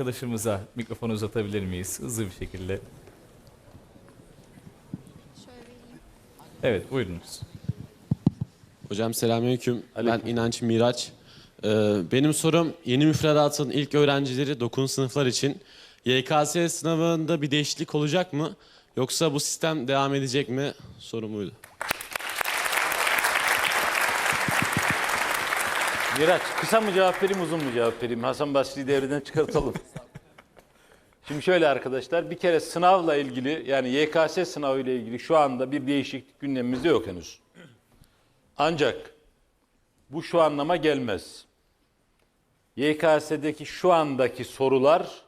arkadaşımıza mikrofonu uzatabilir miyiz? Hızlı bir şekilde. Evet buyurunuz. Hocam selamünaleyküm. Aleyküm. Ben İnanç Miraç. Ee, benim sorum yeni müfredatın ilk öğrencileri 9. sınıflar için YKS sınavında bir değişiklik olacak mı? Yoksa bu sistem devam edecek mi? Sorum Miraç kısa mı cevap vereyim uzun mu cevap vereyim? Hasan Basri'yi devreden çıkartalım. Şimdi şöyle arkadaşlar bir kere sınavla ilgili yani YKS sınavı ile ilgili şu anda bir değişiklik gündemimizde yok henüz. Ancak bu şu anlama gelmez. YKS'deki şu andaki sorular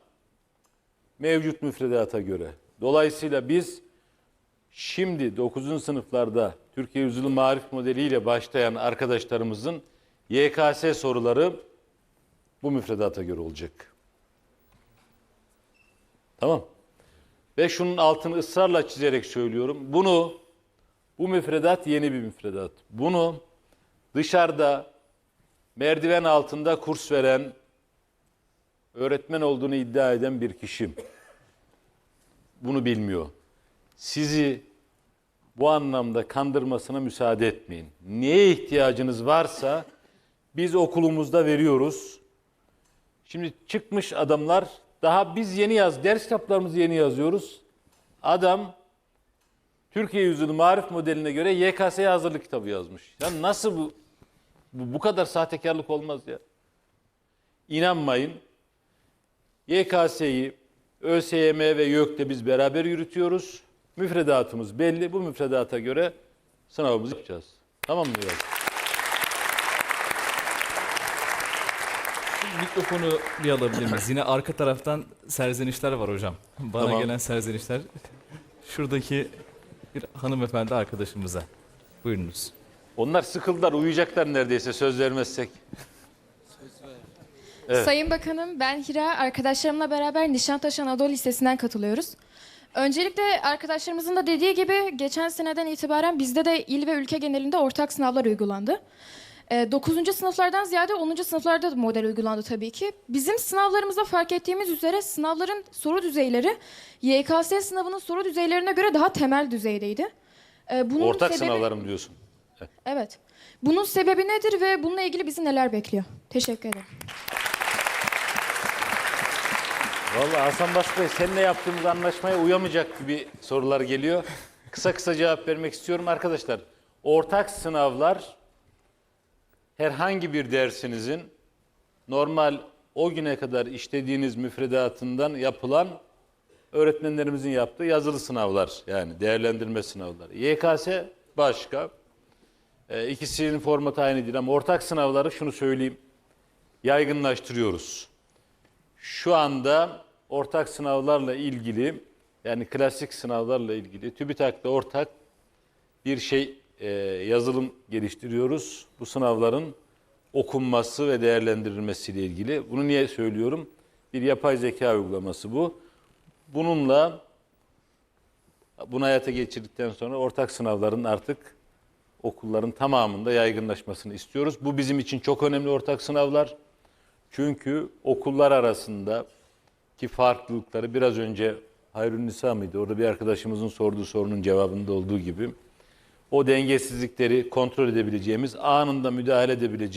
mevcut müfredata göre. Dolayısıyla biz şimdi 9. sınıflarda Türkiye Yüzyılı Marif modeliyle başlayan arkadaşlarımızın YKS soruları bu müfredata göre olacak. Tamam. Ve şunun altını ısrarla çizerek söylüyorum. Bunu bu müfredat yeni bir müfredat. Bunu dışarıda merdiven altında kurs veren öğretmen olduğunu iddia eden bir kişi bunu bilmiyor. Sizi bu anlamda kandırmasına müsaade etmeyin. Neye ihtiyacınız varsa biz okulumuzda veriyoruz. Şimdi çıkmış adamlar daha biz yeni yaz ders kitaplarımızı yeni yazıyoruz. Adam Türkiye Yüzyılı Marif modeline göre YKS'ye hazırlık kitabı yazmış. Ya nasıl bu bu, bu kadar sahtekarlık olmaz ya. İnanmayın. YKS'yi ÖSYM ve YÖK'te biz beraber yürütüyoruz. Müfredatımız belli. Bu müfredata göre sınavımızı yapacağız. Tamam mı? Mikrofonu bir alabilir miyiz? Yine arka taraftan serzenişler var hocam. Bana Tamam. gelen serzenişler. Şuradaki bir hanımefendi arkadaşımıza. Buyurunuz. Onlar sıkıldılar, uyuyacaklar neredeyse söz vermezsek. Evet. Sayın Bakanım, ben Hira. Arkadaşlarımla beraber Nişantaşı Anadolu Lisesi'nden katılıyoruz. Öncelikle arkadaşlarımızın da dediği gibi geçen seneden itibaren bizde de il ve ülke genelinde ortak sınavlar uygulandı. 9. sınıflardan ziyade 10. sınıflarda da model uygulandı tabii ki. Bizim sınavlarımızda fark ettiğimiz üzere sınavların soru düzeyleri YKS sınavının soru düzeylerine göre daha temel düzeydeydi. Ee, Bunun Ortak sebebi- sınavlarım diyorsun. Evet. Bunun sebebi nedir ve bununla ilgili bizi neler bekliyor? Teşekkür ederim. Vallahi Hasan Bas Bey seninle yaptığımız anlaşmaya uyamayacak gibi sorular geliyor. Kısa kısa cevap vermek istiyorum arkadaşlar. Ortak sınavlar herhangi bir dersinizin normal o güne kadar işlediğiniz müfredatından yapılan öğretmenlerimizin yaptığı yazılı sınavlar yani değerlendirme sınavları. YKS başka. Ee, ikisinin formatı aynı değil ama ortak sınavları şunu söyleyeyim yaygınlaştırıyoruz. Şu anda ortak sınavlarla ilgili yani klasik sınavlarla ilgili TÜBİTAK'ta ortak bir şey e, yazılım geliştiriyoruz. Bu sınavların okunması ve değerlendirilmesiyle ilgili. Bunu niye söylüyorum? Bir yapay zeka uygulaması bu. Bununla bunu hayata geçirdikten sonra ortak sınavların artık okulların tamamında yaygınlaşmasını istiyoruz. Bu bizim için çok önemli ortak sınavlar. Çünkü okullar arasında ki farklılıkları biraz önce Hayrun Nisa mıydı? Orada bir arkadaşımızın sorduğu sorunun cevabında olduğu gibi o dengesizlikleri kontrol edebileceğimiz, anında müdahale edebileceğimiz